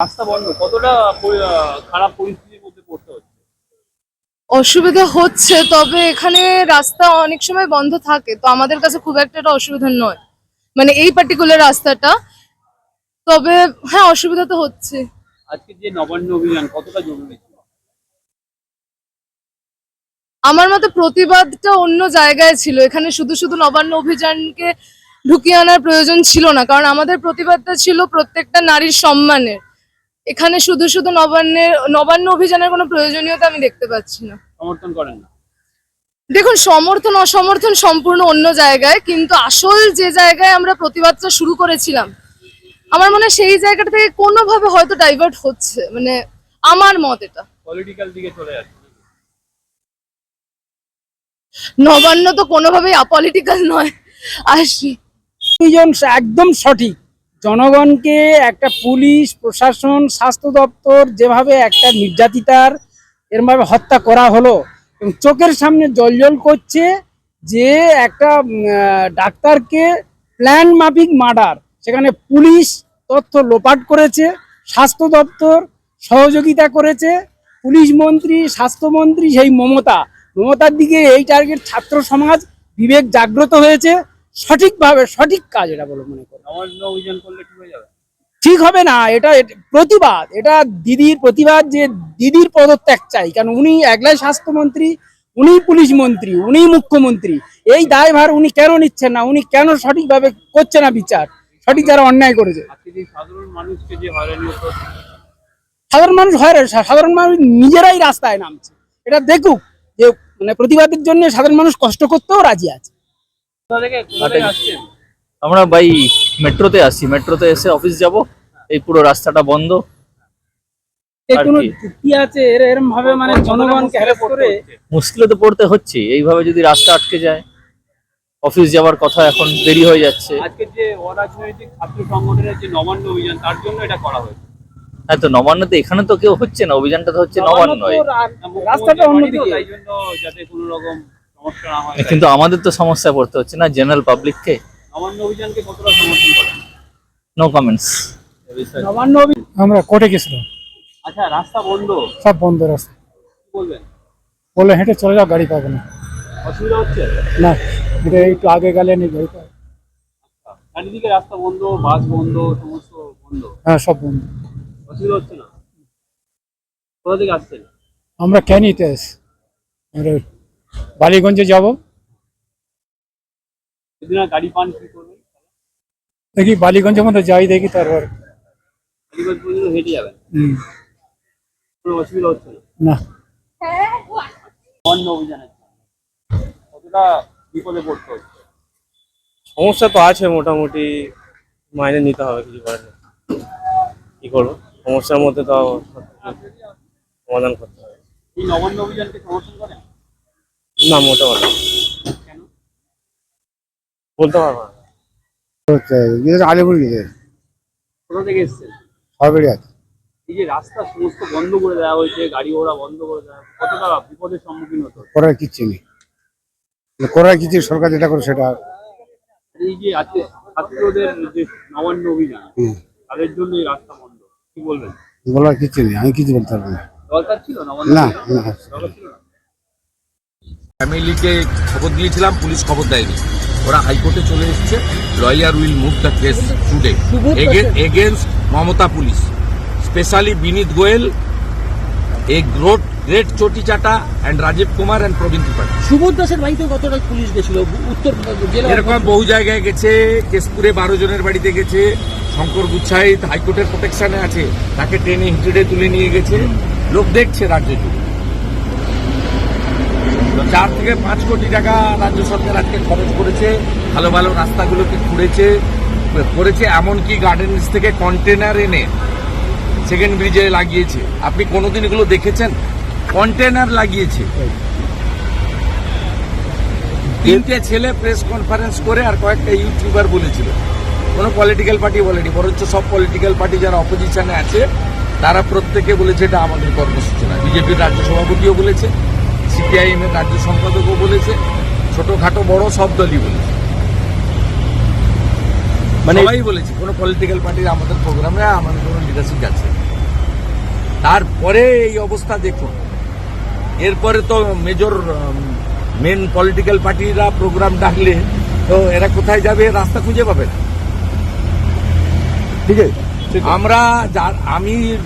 রাস্তা বন্ধ। কতটা খারাপ পরিস্থিতির মধ্যে পড়তে হচ্ছে? অসুবিধা হচ্ছে তবে এখানে রাস্তা অনেক সময় বন্ধ থাকে তো আমাদের কাছে খুব একটা অসুবিধা নয় মানে এই পার্টিকুলার রাস্তাটা। তবে হ্যাঁ অসুবিধা তো হচ্ছে। আজকে যে নবান্ন অভিযান কতটা জরুরি আমার মতে প্রতিবাদটা অন্য জায়গায় ছিল এখানে শুধু শুধু নবান্ন অভিযানকে ঢুকিয়ে আনার প্রয়োজন ছিল না কারণ আমাদের প্রতিবাদটা ছিল প্রত্যেকটা নারীর সম্মানের। এখানে শুধু শুধু নবান্নের নবান্ন অভিযানের কোনো প্রয়োজনীয়তা আমি দেখতে পাচ্ছি না। সমর্থন করেন না। দেখুন সমর্থন অসমর্থন সম্পূর্ণ অন্য জায়গায় কিন্তু আসল যে জায়গায় আমরা প্রতিবাদটা শুরু করেছিলাম আমার মনে হয় সেই জায়গাটা থেকে কোনোভাবে হয়তো ডাইভার্ট হচ্ছে মানে আমার মত এটা। পলিটিক্যাল দিকে চলে যাচ্ছে। নবান্ন তো কোনোভাবেই আপলিটিক্যাল নয় আসি একদম সঠিক। জনগণকে একটা পুলিশ, প্রশাসন, স্বাস্থ্য দপ্তর যেভাবে একটা নির্যাতিতার এরমভাবে হত্যা করা হলো এবং চোখের সামনে জলজল করছে যে একটা ডাক্তারকে প্ল্যান মাফিক মার্ডার। সেখানে পুলিশ তথ্য লোপাট করেছে, স্বাস্থ্য দপ্তর সহযোগিতা করেছে, পুলিশ মন্ত্রী স্বাস্থ্যমন্ত্রী সেই মমতা। মমতার দিকে এই টার্গেট ছাত্র সমাজ বিবেক জাগ্রত হয়েছে। সঠিকভাবে সঠিক কাজ এটা বলে মনে করি। অভিযান করলে ঠিক হয়ে যাবে? ঠিক হবে না এটা প্রতিবাদ এটা দিদির প্রতিবাদ যে দিদির পদত্যাগ চাই কারণ উনি একলাই স্বাস্থ্যমন্ত্রী উনি পুলিশ মন্ত্রী উনি মুখ্যমন্ত্রী। এই দায়ভার উনি কেন নিচ্ছেন না উনি কেন সঠিকভাবে করছে না বিচার? সঠিক যারা অন্যায় করেছে। হয়রানি সাধারণ মানুষ হয় সাধারণ মানুষ নিজেরাই রাস্তায় নামছে। এটা দেখুক যে মানে প্রতিবাদের জন্য সাধারণ মানুষ কষ্ট করতেও রাজি আছে। আমরা বাই মেট্রোতে আসি মেট্রোতে এসে অফিস যাব। এই পুরো রাস্তাটা বন্ধ। মানে মুশকিলে তো পড়তে হচ্ছে এইভাবে যদি রাস্তা আটকে যায় অফিস যাওয়ার কথা এখন দেরি হয়ে যাচ্ছে। আজকে যে অরাজনৈতিক ছাত্র সংগঠনের যে নবান্ন অভিযান তার জন্য এটা করা হয়েছে। হ্যাঁ তো নবান্নতে এখানে তো কেউ হচ্ছে না অভিযানটা তো হচ্ছে নবান্নয় রাস্তাটা অন্যদিকে। তাই জন্য যাতে কোনো রকম হয় কিন্তু আমাদের তো সমস্যা পড়তে হচ্ছে না জেনারেল পাবলিককে নবান্ন অভিযানকে কতটা সমর্থন করেন? নো কমেন্টস নবান্ন আমরা কোর্টে গেছিলাম। আচ্ছা রাস্তা বন্ধ। সব বন্ধ রাস্তা। কি বলবেন? বলে হেঁটে চলে যাও গাড়ি পাবে না। অসুবিধা হচ্ছে? না এটা একটু আগে গেলে নি গাড়ি পাবে চারিদিকে রাস্তা বন্ধ বাস বন্ধ সমস্ত বন্ধ? হ্যাঁ সব বন্ধ। অসুবিধা হচ্ছে না? কোথা থেকে আসছেন? আমরা ক্যানিতে আছি। আমরা বালিগঞ্জে যাব। যদি না গাড়ি পান কি করবেন? দেখি বালিগঞ্জের মধ্যে যাই দেখি তারপর। হেঁটে যাবেন? কোনো অসুবিধা হচ্ছে না? না। নবান্ন অভিযানের জন্য। কতটা বিপদে পড়তে হচ্ছে? সমস্যা তো আছে মোটামুটি মাইনে নিতে হবে কিছু করার নেই কি করব? সমস্যার মধ্যে তো সমাধান করতে হবে। এই নবান্ন অভিযানকে সমর্থন করেন? না মোটামুটি। বলতে পারব না। আলিপুর গেছে। কোথা থেকে এসছেন সরকারি আছে এই যে রাস্তা সমস্ত বন্ধ করে দেওয়া হয়েছে গাড়ি ঘোড়া বন্ধ করে দেওয়া কতটা বিপদের সম্মুখীন হতো করার কিচ্ছু নেই। করার কিছু সরকার যেটা করে সেটা। এই যে ছাত্রদের যে নবান্ন অভিযান তাদের জন্য এই রাস্তা বন্ধ কি বলবেন? বলার কিচ্ছু নেই আমি কিছু বলতে পারব না। দরকার ছিল নবান্ন না না। দরকার ছিল না? ফ্যামিলিকে খবর দিয়েছিলাম পুলিশ খবর দেয়নি। ওরা হাইকোর্টে চলে এসেছে। Lawyer will move the case today against Mamata police specially Vineet Goyal a great great চটি চাটা অ্যান্ড রাজীব কুমার অ্যান্ড প্রবীণ ত্রিপাঠী। সুবোধ দাসের বাড়িতে কতটা পুলিশ গেছিল? উত্তর এরকম বহু জায়গায় গেছে কেশপুরে বারো জনের বাড়িতে গেছে শঙ্কর গুচ্ছাই হাইকোর্টের প্রোটেকশনে আছে তাকে ট্রেনে হিটেডে তুলে নিয়ে গেছে। লোক দেখছে রাজ্য জুড়ে। চার থেকে পাঁচ কোটি টাকা রাজ্য সরকার আজকে খরচ করেছে। ভালো ভালো রাস্তাগুলোকে খুঁড়েছে, করেছে এমনকি গার্ডেন্স থেকে কন্টেনার এনে সেকেন্ড ব্রিজে লাগিয়েছে। আপনি কোনোদিন এগুলো দেখেছেন? কন্টেনার লাগিয়েছে। তিনটে ছেলে প্রেস কনফারেন্স করে আর কয়েকটা ইউটিউবার বলেছিল। কোনো পলিটিক্যাল পার্টি বলেনি, বরঞ্চ সব পলিটিক্যাল পার্টি যারা অপোজিশনে আছে, তারা প্রত্যেকে বলেছে এটা আমাদের কর্মসূচি না বিজেপির রাজ্য সভাপতিও বলেছে। সিপিআইএম এর রাজ্য সম্পাদকও বলেছে ছোটখাটো বড় সব দলই বলেছে। মানে সবাই বলেছে কোনো পলিটিক্যাল পার্টির আমাদের প্রোগ্রামে আমাদের কোনো লিডারশিপ আছে। তারপরে এই অবস্থা দেখুন। এরপরে তো মেজর মেন পলিটিক্যাল পার্টিরা প্রোগ্রাম ডাকলে তো এরা কোথায় যাবে রাস্তা খুঁজে পাবে না। ঠিক আছে। আমরা যার- আমি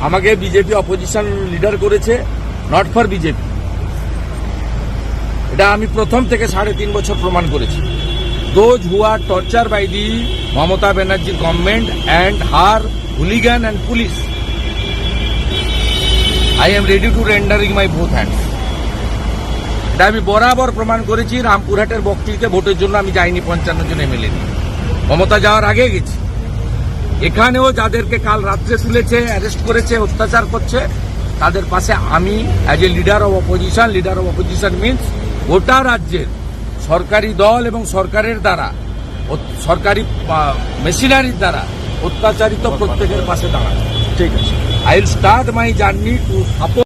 আমাকে বিজেপি অপোজিশন লিডার করেছে নট ফর বিজেপি। এটা আমি প্রথম থেকে সাড়ে তিন বছর প্রমাণ করেছি। Those who are torture by the Mamata Banerjee government and her hooligan and police I am ready to rendering my both hands এটা আমি বরাবর প্রমাণ করেছি রামপুরহাটের বকটিতে ভোটের জন্য আমি যাইনি, পঞ্চান্ন জন এমএলএ নিয়ে। মমতা যাওয়ার আগে গেছি। এখানেও যাদেরকে কাল রাত্রে তুলেছে অ্যারেস্ট করেছে, অত্যাচার করছে, তাদের পাশে আমি as a leader of opposition leader of opposition means গোটা রাজ্যের সরকারি দল এবং সরকারের দ্বারা সরকারি মেশিনারির দ্বারা অত্যাচারিত প্রত্যেকের পাশে দাঁড়ায় ঠিক আছে। I will start my journey to support